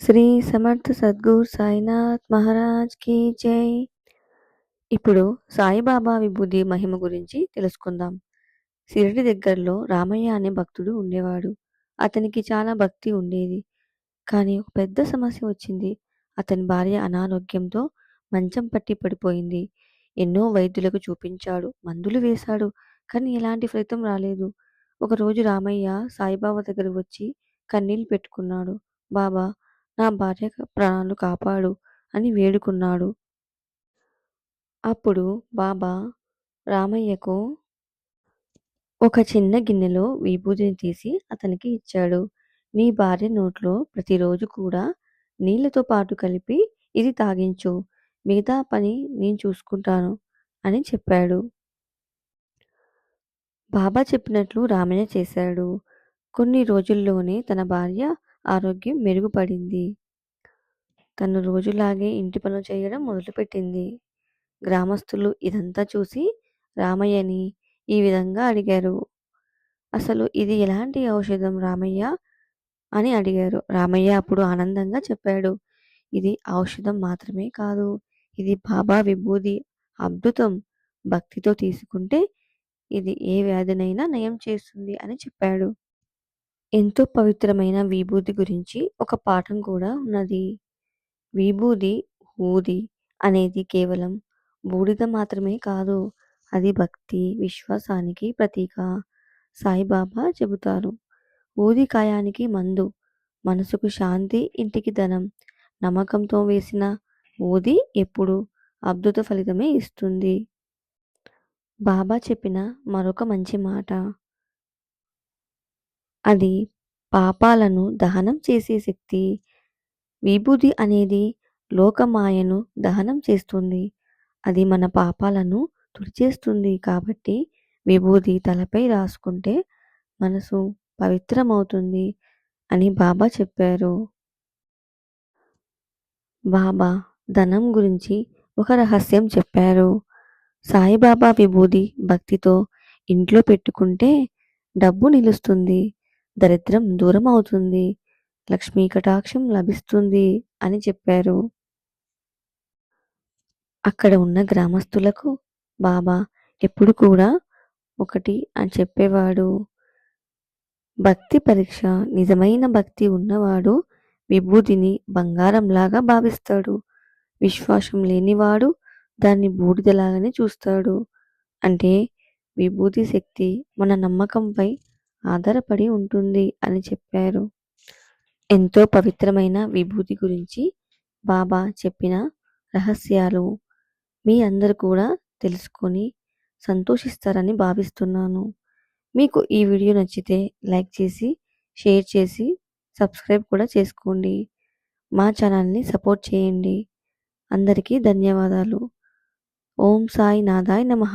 శ్రీ సమర్థ సద్గురు సాయినాథ్ మహారాజ్కి జై. ఇప్పుడు సాయిబాబా విభూది మహిమ గురించి తెలుసుకుందాం. షిరిడి దగ్గరలో రామయ్య అనే భక్తుడు ఉండేవాడు. అతనికి చాలా భక్తి ఉండేది. కానీ ఒక పెద్ద సమస్య వచ్చింది. అతని భార్య అనారోగ్యంతో మంచం పట్టి పడిపోయింది. ఎన్నో వైద్యులకు చూపించాడు. మందులు వేశాడు. కానీ ఎలాంటి ఫలితం రాలేదు. ఒకరోజు రామయ్య సాయిబాబా దగ్గర వచ్చి కన్నీళ్ళు పెట్టుకున్నాడు. బాబా నా భార్య ప్రాణాలు కాపాడు అని వేడుకున్నాడు. అప్పుడు బాబా రామయ్యకు ఒక చిన్న గిన్నెలో విభూతిని తీసి అతనికి ఇచ్చాడు. నీ భార్య నోట్లో ప్రతిరోజు కూడా నీళ్ళతో పాటు కలిపి ఇది తాగించు. మిగతా పని నేను చూసుకుంటాను అని చెప్పాడు. బాబా చెప్పినట్లు రామయ్య చేశాడు. కొన్ని రోజుల్లోనే తన భార్య ఆరోగ్యం మెరుగుపడింది. తను రోజులాగే ఇంటి పనులు చేయడం మొదలుపెట్టింది. గ్రామస్తులు ఇదంతా చూసి రామయ్యని ఈ విధంగా అడిగారు. అసలు ఇది ఎలాంటి ఔషధం రామయ్య? అని అడిగారు. రామయ్య అప్పుడు ఆనందంగా చెప్పాడు. ఇది ఔషధం మాత్రమే కాదు ఇది బాబా విభూది అద్భుతం భక్తితో తీసుకుంటే ఇది ఏ వ్యాధినైనా నయం చేస్తుంది అని చెప్పాడు. ఎంతో పవిత్రమైన విభూది గురించి ఒక పాఠం కూడా ఉన్నది. విభూది ఊది అనేది కేవలం బూడిద మాత్రమే కాదు అది భక్తి విశ్వాసానికి ప్రతీక. సాయిబాబా చెబుతారు ఊది కాయానికి మందు మనసుకు శాంతి ఇంటికి ధనం నమ్మకంతో వేసిన ఊది ఎప్పుడు అద్భుత ఫలితమే ఇస్తుంది. బాబా చెప్పిన మరొక మంచి మాట అది పాపాలను దహనం చేసే శక్తి. విభూది అనేది లోకమాయను దహనం చేస్తుంది. అది మన పాపాలను తుడిచేస్తుంది కాబట్టి విభూది తలపై రాసుకుంటే మనసు పవిత్రమవుతుంది అని బాబా చెప్పారు. బాబా ధనం గురించి ఒక రహస్యం చెప్పారు. సాయిబాబా విభూది భక్తితో ఇంట్లో పెట్టుకుంటే డబ్బు నిలుస్తుంది. దరిద్రం దూరం అవుతుంది. లక్ష్మీ కటాక్షం లభిస్తుంది అని చెప్పారు. అక్కడ ఉన్న గ్రామస్తులకు బాబా ఎప్పుడు కూడా ఒకటి అని చెప్పేవాడు. భక్తి పరీక్ష నిజమైన భక్తి ఉన్నవాడు విభూతిని బంగారంలాగా భావిస్తాడు. విశ్వాసం లేనివాడు దాన్ని బూడిదలాగానే చూస్తాడు. అంటే విభూతి శక్తి మన నమ్మకంపై ఆధారపడి ఉంటుంది అని చెప్పారు. ఎంతో పవిత్రమైన విభూతి గురించి బాబా చెప్పిన రహస్యాలు మీ అందరు కూడా తెలుసుకొని సంతోషిస్తారని భావిస్తున్నాను. మీకు ఈ వీడియో నచ్చితే లైక్ చేసి షేర్ చేసి సబ్స్క్రైబ్ కూడా చేసుకోండి. మా ఛానల్ని సపోర్ట్ చేయండి. అందరికీ ధన్యవాదాలు. ఓం సాయి నాదాయ్ నమః.